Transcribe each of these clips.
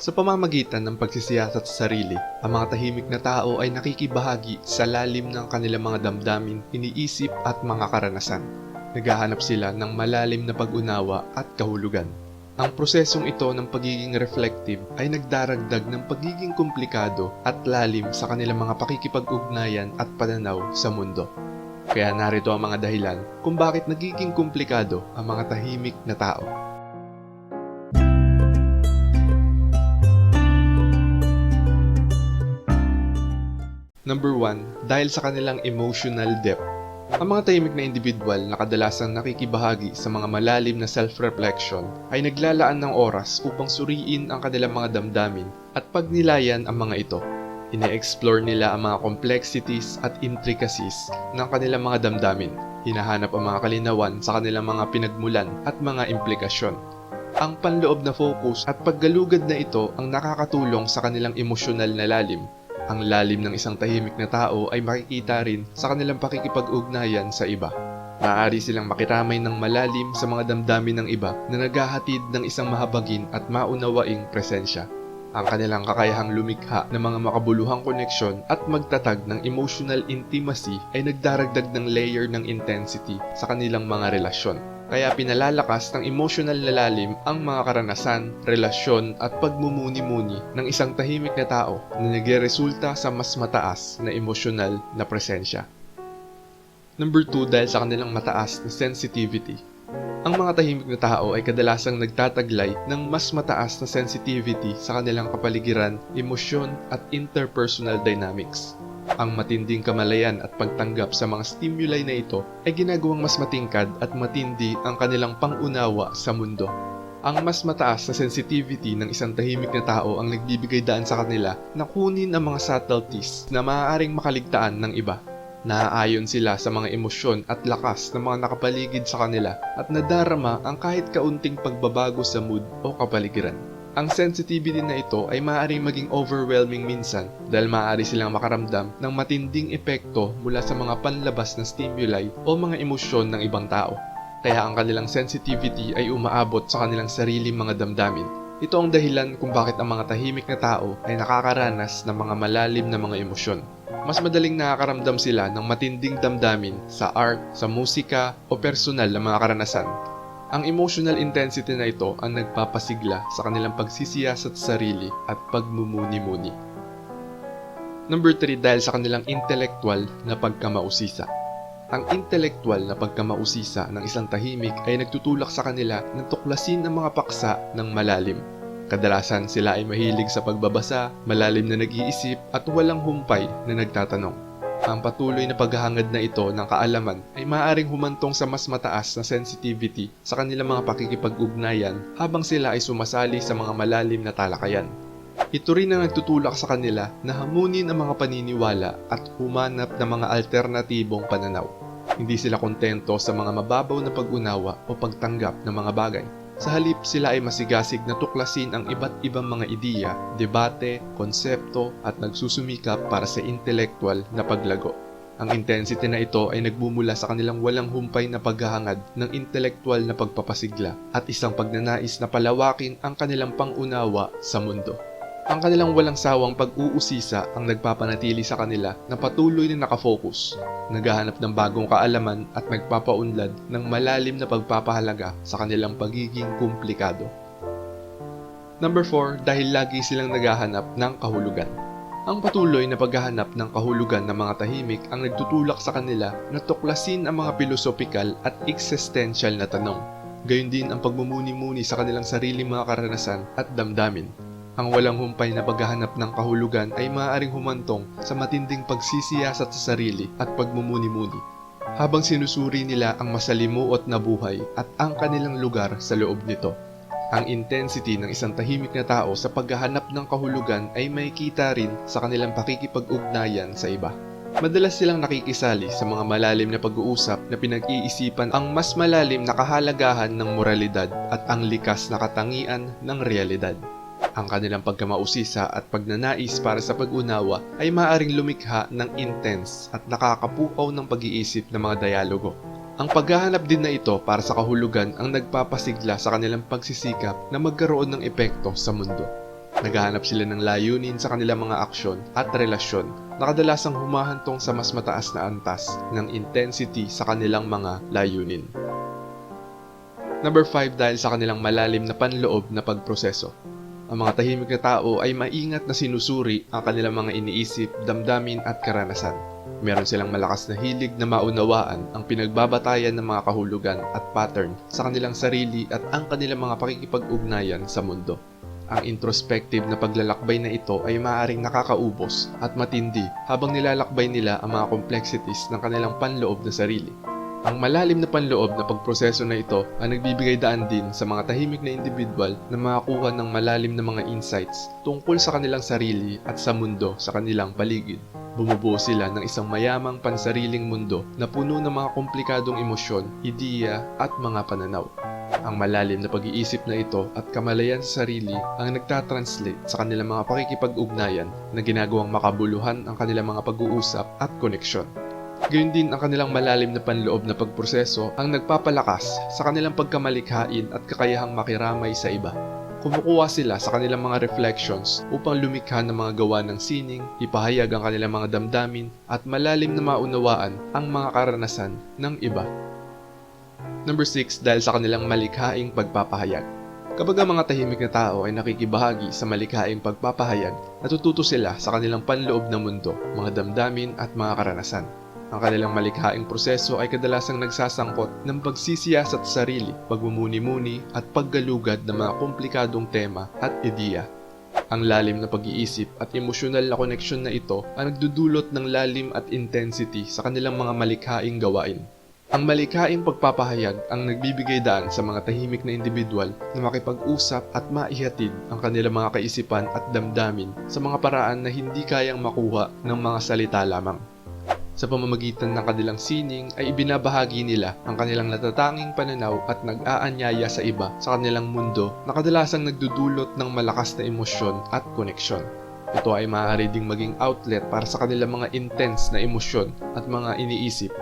Sa pamamagitan ng pagsisiyasat sa sarili, ang mga tahimik na tao ay nakikibahagi sa lalim ng kanilang mga damdamin, iniisip at mga karanasan. Naghahanap sila ng malalim na pag-unawa at kahulugan. Ang prosesong ito ng pagiging reflective ay nagdaragdag ng pagiging komplikado at lalim sa kanilang mga pakikipag-ugnayan at pananaw sa mundo. Kaya narito ang mga dahilan kung bakit nagiging komplikado ang mga tahimik na tao. Number 1, dahil sa kanilang emotional depth. Ang mga tahimik na individual na kadalasang nakikibahagi sa mga malalim na self-reflection ay naglalaan ng oras upang suriin ang kanilang mga damdamin at pagnilayan ang mga ito. Ine-explore nila ang mga complexities at intricacies ng kanilang mga damdamin. Hinahanap ang mga kalinawan sa kanilang mga pinagmulan at mga implikasyon. Ang panloob na focus at paggalugad na ito ang nakakatulong sa kanilang emosyonal na lalim ang lalim ng isang tahimik na tao ay makikita rin sa kanilang pakikipag-ugnayan sa iba. Maaari silang makiramay ng malalim sa mga damdamin ng iba na naghahatid ng isang mahabagin at maunawaing presensya. Ang kanilang kakayahang lumikha ng mga makabuluhang koneksyon at magtatag ng emotional intimacy ay nagdaragdag ng layer ng intensity sa kanilang mga relasyon. Kaya pinalalakas ng emotional na lalim ang mga karanasan, relasyon at pagmumuni-muni ng isang tahimik na tao na nagresulta sa mas mataas na emosyonal na presensya. Number 2 dahil sa kanilang mataas na sensitivity. Ang mga tahimik na tao ay kadalasang nagtataglay ng mas mataas na sensitivity sa kanilang kapaligiran, emosyon at interpersonal dynamics. Ang matinding kamalayan at pagtanggap sa mga stimuli na ito ay ginagawang mas matingkad at matindi ang kanilang pangunawa sa mundo. Ang mas mataas na sensitivity ng isang tahimik na tao ang nagbibigay daan sa kanila na kunin ang mga subtleties na maaaring makaligtaan ng iba. Naaayon sila sa mga emosyon at lakas ng mga nakapaligid sa kanila at nadarama ang kahit kaunting pagbabago sa mood o kapaligiran. Ang sensitivity na ito ay maaaring maging overwhelming minsan dahil maaari silang makaramdam ng matinding epekto mula sa mga panlabas na stimuli o mga emosyon ng ibang tao. Kaya ang kanilang sensitivity ay umaabot sa kanilang sariling mga damdamin. Ito ang dahilan kung bakit ang mga tahimik na tao ay nakakaranas ng mga malalim na mga emosyon. Mas madaling nakakaramdam sila ng matinding damdamin sa art, sa musika o personal na mga karanasan ang emotional intensity na ito ang nagpapasigla sa kanilang pagsisiyasat sa sarili at pagmumuni-muni. Number 3 dahil sa kanilang intellectual na pagkamausisa. Ang intellectual na pagkamausisa ng isang tahimik ay nagtutulak sa kanila ng tuklasin ang mga paksa ng malalim. Kadalasan sila ay mahilig sa pagbabasa, malalim na nag-iisip at walang humpay na nagtatanong. Ang patuloy na paghahangad na ito ng kaalaman ay maaaring humantong sa mas mataas na sensitivity sa kanilang mga pakikipag-ugnayan habang sila ay sumasali sa mga malalim na talakayan. Ito rin ang nagtutulak sa kanila na hamunin ang mga paniniwala at humanap ng mga alternatibong pananaw. Hindi sila kontento sa mga mababaw na pag-unawa o pagtanggap ng mga bagay. Sa halip sila ay masigasig na tuklasin ang iba't ibang mga ideya, debate, konsepto at nagsusumikap para sa intellectual na paglago. Ang intensity na ito ay nagmumula sa kanilang walang humpay na paghahangad ng intellectual na pagpapasigla at isang pagnanais na palawakin ang kanilang pangunawa sa mundo. Ang kanilang walang sawang pag-uusisa ang nagpapanatili sa kanila na patuloy na nakafocus, naghahanap ng bagong kaalaman at nagpapaunlad ng malalim na pagpapahalaga sa kanilang pagiging komplikado. Number 4, dahil lagi silang naghahanap ng kahulugan. Ang patuloy na paghahanap ng kahulugan ng mga tahimik ang nagtutulak sa kanila na tuklasin ang mga pilosopikal at existential na tanong. Gayun din ang pagmumuni-muni sa kanilang sariling mga karanasan at damdamin. Ang walang humpay na paghahanap ng kahulugan ay maaaring humantong sa matinding pagsisiyasat sa sarili at pagmumuni-muni habang sinusuri nila ang masalimuot na buhay at ang kanilang lugar sa loob nito. Ang intensity ng isang tahimik na tao sa paghahanap ng kahulugan ay makikita rin sa kanilang pakikipag-ugnayan sa iba. Madalas silang nakikisali sa mga malalim na pag-uusap na pinag-iisipan ang mas malalim na kahalagahan ng moralidad at ang likas na katangian ng realidad. Ang kanilang pagkamausisa at pagnanais para sa pag-unawa ay maaring lumikha ng intense at nakakapukaw ng pag-iisip ng mga dialogo. Ang paghahanap din na ito para sa kahulugan ang nagpapasigla sa kanilang pagsisikap na magkaroon ng epekto sa mundo. Naghahanap sila ng layunin sa kanilang mga aksyon at relasyon na kadalasang humahantong sa mas mataas na antas ng intensity sa kanilang mga layunin. Number 5 dahil sa kanilang malalim na panloob na pagproseso. Ang mga tahimik na tao ay maingat na sinusuri ang kanilang mga iniisip, damdamin at karanasan. Meron silang malakas na hilig na maunawaan ang pinagbabatayan ng mga kahulugan at pattern sa kanilang sarili at ang kanilang mga pakikipag-ugnayan sa mundo. Ang introspective na paglalakbay na ito ay maaaring nakakaubos at matindi habang nilalakbay nila ang mga complexities ng kanilang panloob na sarili. Ang malalim na panloob na pagproseso na ito ang nagbibigay daan din sa mga tahimik na individual na makakuha ng malalim na mga insights tungkol sa kanilang sarili at sa mundo sa kanilang paligid. Bumubuo sila ng isang mayamang pansariling mundo na puno ng mga komplikadong emosyon, ideya at mga pananaw. Ang malalim na pag-iisip na ito at kamalayan sa sarili ang nagtatranslate sa kanilang mga pakikipag-ugnayan na ginagawang makabuluhan ang kanilang mga pag-uusap at koneksyon. Gayun din ang kanilang malalim na panloob na pagproseso ang nagpapalakas sa kanilang pagkamalikhain at kakayahang makiramay sa iba. Kumukuha sila sa kanilang mga reflections upang lumikha ng mga gawa ng sining, ipahayag ang kanilang mga damdamin at malalim na maunawaan ang mga karanasan ng iba. Number 6 dahil sa kanilang malikhaing pagpapahayag. Kapag ang mga tahimik na tao ay nakikibahagi sa malikhaing pagpapahayag, natututo sila sa kanilang panloob na mundo, mga damdamin at mga karanasan. Ang kanilang malikhaing proseso ay kadalasang nagsasangkot ng pagsisiyasat sa sarili, pagmumuni-muni at paggalugad ng mga komplikadong tema at ideya. Ang lalim na pag-iisip at emosyonal na koneksyon na ito ang nagdudulot ng lalim at intensity sa kanilang mga malikhaing gawain. Ang malikhaing pagpapahayag ang nagbibigay daan sa mga tahimik na individual na makipag-usap at maihatid ang kanilang mga kaisipan at damdamin sa mga paraan na hindi kayang makuha ng mga salita lamang. Sa pamamagitan ng kanilang sining ay ibinabahagi nila ang kanilang natatanging pananaw at nag-aanyaya sa iba sa kanilang mundo na kadalasang nagdudulot ng malakas na emosyon at koneksyon. Ito ay maaari ding maging outlet para sa kanilang mga intense na emosyon at mga iniisip.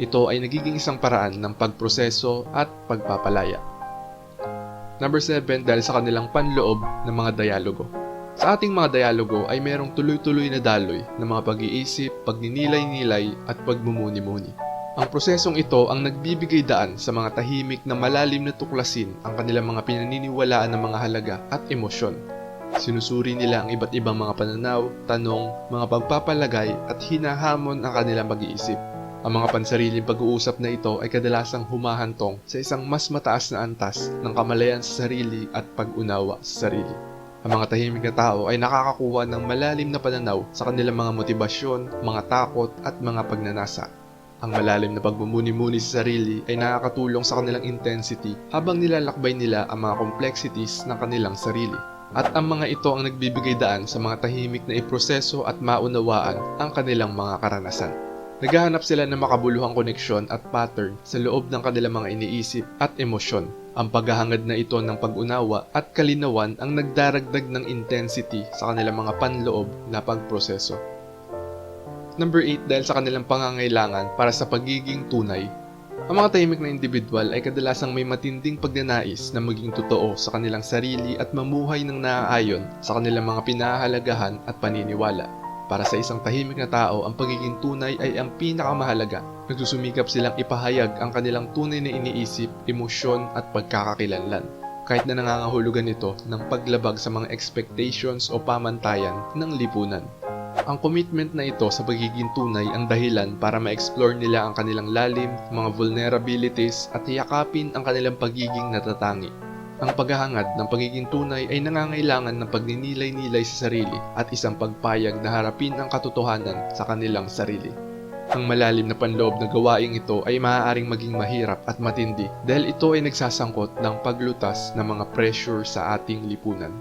Ito ay nagiging isang paraan ng pagproseso at pagpapalaya. Number 7 dahil sa kanilang panloob ng mga dialogo. Sa ating mga dialogo ay merong tuloy-tuloy na daloy ng mga pag-iisip, pagninilay-nilay at pagmumuni-muni. Ang prosesong ito ang nagbibigay daan sa mga tahimik na malalim na tuklasin ang kanilang mga pinaniniwalaan ng mga halaga at emosyon. Sinusuri nila ang iba't ibang mga pananaw, tanong, mga pagpapalagay at hinahamon ang kanilang pag-iisip. Ang mga pansariling pag-uusap na ito ay kadalasang humahantong sa isang mas mataas na antas ng kamalayan sa sarili at pag-unawa sa sarili. Ang mga tahimik na tao ay nakakakuha ng malalim na pananaw sa kanilang mga motibasyon, mga takot at mga pagnanasa. Ang malalim na pagmumuni-muni sa sarili ay nakakatulong sa kanilang intensity habang nilalakbay nila ang mga complexities ng kanilang sarili. At ang mga ito ang nagbibigay daan sa mga tahimik na iproseso at maunawaan ang kanilang mga karanasan. Naghahanap sila ng makabuluhang koneksyon at pattern sa loob ng kanilang mga iniisip at emosyon. Ang paghahangad na ito ng pag-unawa at kalinawan ang nagdaragdag ng intensity sa kanilang mga panloob na pagproseso. Number 8 dahil sa kanilang pangangailangan para sa pagiging tunay. Ang mga tahimik na individual ay kadalasang may matinding pagnanais na maging totoo sa kanilang sarili at mamuhay ng naaayon sa kanilang mga pinahahalagahan at paniniwala. Para sa isang tahimik na tao, ang pagiging tunay ay ang pinakamahalaga. Nagsusumikap silang ipahayag ang kanilang tunay na iniisip, emosyon at pagkakakilanlan. Kahit na nangangahulugan ito ng paglabag sa mga expectations o pamantayan ng lipunan. Ang commitment na ito sa pagiging tunay ang dahilan para ma-explore nila ang kanilang lalim, mga vulnerabilities at yakapin ang kanilang pagiging natatangi. Ang paghahangad ng pagiging tunay ay nangangailangan ng pagninilay-nilay sa sarili at isang pagpayag na harapin ang katotohanan sa kanilang sarili. Ang malalim na panloob na gawaing ito ay maaaring maging mahirap at matindi dahil ito ay nagsasangkot ng paglutas ng mga pressure sa ating lipunan.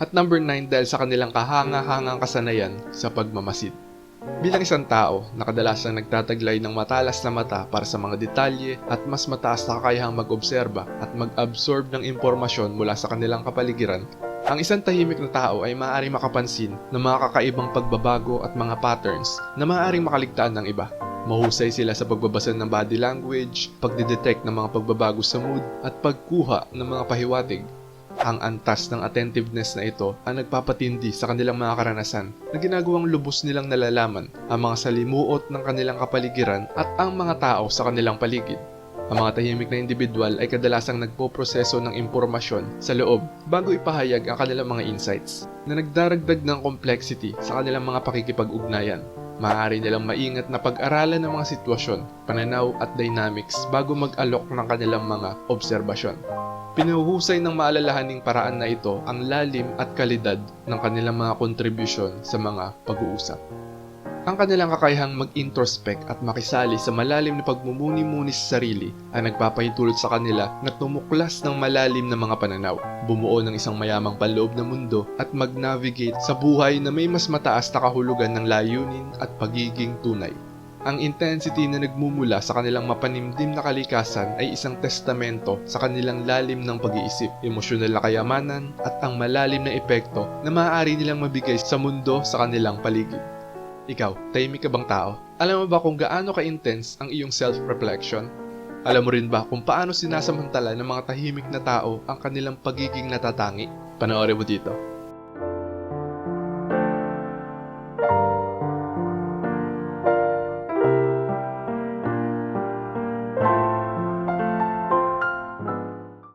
At number 9 dahil sa kanilang kahanga-hangang kasanayan sa pagmamasid. Bilang isang tao na kadalasang nagtataglay ng matalas na mata para sa mga detalye at mas mataas na kakayahang mag-obserba at mag-absorb ng impormasyon mula sa kanilang kapaligiran, ang isang tahimik na tao ay maaari makapansin ng mga kakaibang pagbabago at mga patterns na maaaring makaligtaan ng iba. Mahusay sila sa pagbabasa ng body language, pagdidetect ng mga pagbabago sa mood, at pagkuha ng mga pahiwatig. Ang antas ng attentiveness na ito ang nagpapatindi sa kanilang mga karanasan na ginagawang lubos nilang nalalaman ang mga salimuot ng kanilang kapaligiran at ang mga tao sa kanilang paligid. Ang mga tahimik na individual ay kadalasang nagpoproseso ng impormasyon sa loob bago ipahayag ang kanilang mga insights na nagdaragdag ng complexity sa kanilang mga pakikipag-ugnayan. Maaari nilang maingat na pag-aralan ng mga sitwasyon, pananaw at dynamics bago mag-alok ng kanilang mga obserbasyon. Pinuhusay ng maalalahaning paraan na ito ang lalim at kalidad ng kanilang mga kontribusyon sa mga pag-uusap. Ang kanilang kakayahang mag-introspect at makisali sa malalim na pagmumuni-muni sa sarili ay nagpapahintulot sa kanila na tumuklas ng malalim na mga pananaw, bumuo ng isang mayamang panloob na mundo at mag-navigate sa buhay na may mas mataas na kahulugan ng layunin at pagiging tunay. Ang intensity na nagmumula sa kanilang mapanimdim na kalikasan ay isang testamento sa kanilang lalim ng pag-iisip, emosyonal na kayamanan at ang malalim na epekto na maaari nilang mabigay sa mundo sa kanilang paligid. Ikaw, tahimik ka bang tao? Alam mo ba kung gaano ka-intense ang iyong self-reflection? Alam mo rin ba kung paano sinasamantala ng mga tahimik na tao ang kanilang pagiging natatangi? Panoorin mo dito.